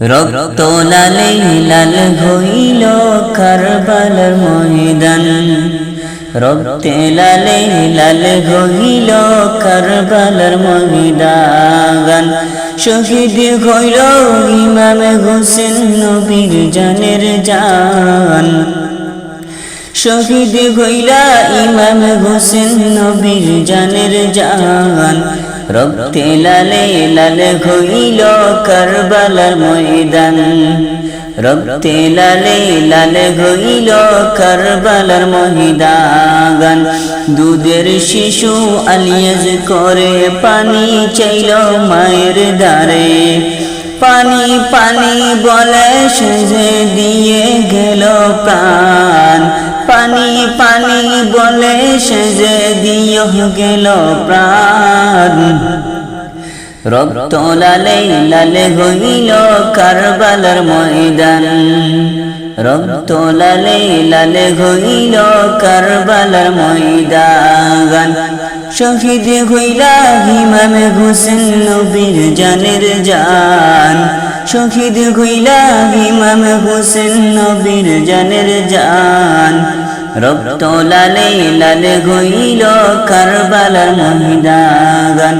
রক্ত লালে হইল কারবালার ময়দান। রক্তে লালে লাল হইল কারবালার ময়দান। শহীদ হইল ইমাম হোসেন নবীর জানের জান। শহীদ হইলা ইমাম হোসেন নবীর জানের জান। রক্তে লালে লাল হইল কারবালার ময়দান। রক্তে লালে লাল হইল কারবালার ময়দান। দুধের শিশু আলিয়াজ করে পানি চাইল মায়ের দ্বারে। পানি পানি বলে সেজে দিয়ে গেল প্রাণ। পানি পানি বলে সেজে দিয়ে গেল প্রাণ। রক্ত লালে লালে হইল কারবালার ময়দান। রক্ত লালে লালে হইল কারবালার ময়দান। শহীদ হইলা ইমাম হোসেন নবীর জানের জান। শহীদ হইলা ইমাম হোসেন নবীর জানের জান। রক্ত লালে লালে হইল কারবালার মহিদাগান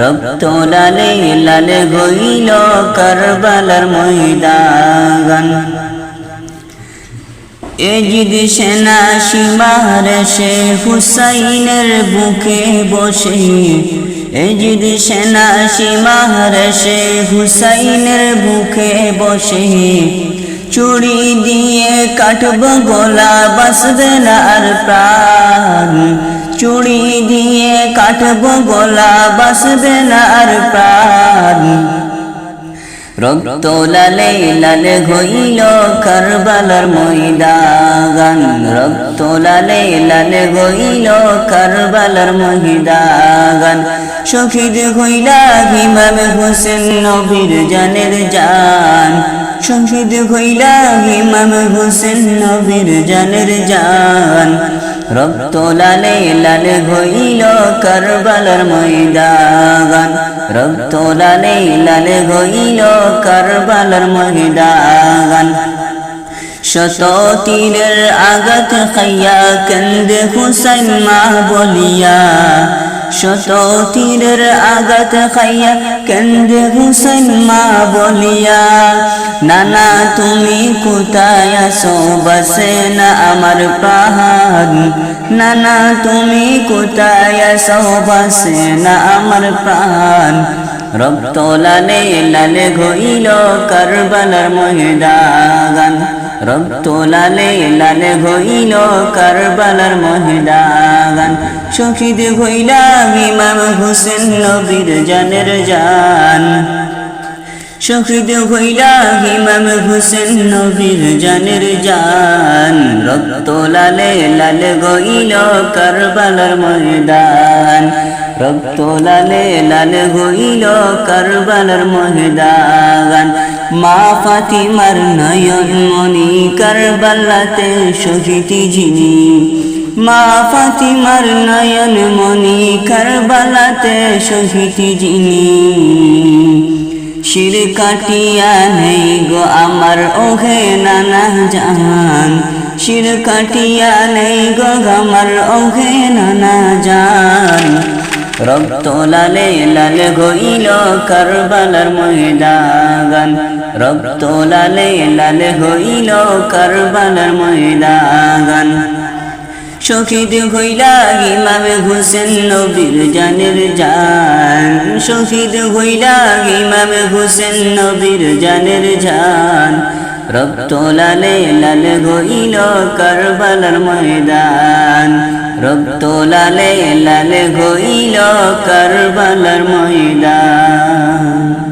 রক্ত লালে লালে হইল কারবালার মহিদাগান এজিদ সেনা সীমার সে হুসাইনের বুকে বসে। এজিদ সেনা সীমার সে হুসাইনের বুকে বসে। চুড়ি দিয়ে কাটব গলা বাসবে না আর প্রাণ। চুড়ি দিয়ে কাটব গলা বাসবে না আর প্রাণ। রক্ত লালে লালে হইল কারবালার ময়দান। রক্ত লালে লালে হইল কারবালার ময়দান। শহীদ হইলা ইমাম হোসেন নবীর জানের জান। শহীদ হইলা ইমাম হোসেন নবীর জানের জান। রক্ত লালে লালে হইল কারবালার ময়দান। রক্ত লালে লালে হইল কারবালার ময়দান। শত তীরের আঘাত খাইয়া কেন্দে হুসাইন মা বলিয়া শত তীরের আঘাত খাইয়া কেন্দে হুসাইন মা বলিয়া, নানা, তুমি কোথায় আসো বসে না আমার প্রাণ? নানা, তুমি কোথায় আসো বসে না আমার প্রাণ? রক্ত লালে লালে হইল কারবালার মহিদাগান রক্ত লালে লালে হইল কারবালার মহিদাগান শহীদ হইলা ইমাম হোসেন নবীর জানের জান। শহীদ হইলা ইমাম হোসেন নবীর জানের জান। রক্ত লালে লালে গইল কারবালার ময়দান। রক্ত লালে লালে গইল কারবালার ময়দান। মা ফাতিমার নয়ন মনি কারবালাতে শহীদি যিনি মা ফাতিমার নয়ন মনি কারবালাতে শহীদি যিনি। শির কাটিয়া নেই গো আমার ওহে নানা জাহান শির কাটিয়া নেই গো আমার ওহে নানা জান। রক্ত লালে লাল গইল কারবালার ময়দান। রক্ত লালে লাল হইল কারবালার ময়দান। শহীদ হইলা ইমাম হোসেন নবীর জানের জান। শহীদ হইলা ইমাম হোসেন নবীর জানের জান। রক্ত লালে লাল হইল কারবালার ময়দান। রক্ত লালে লাল হইল কারবালার ময়দান।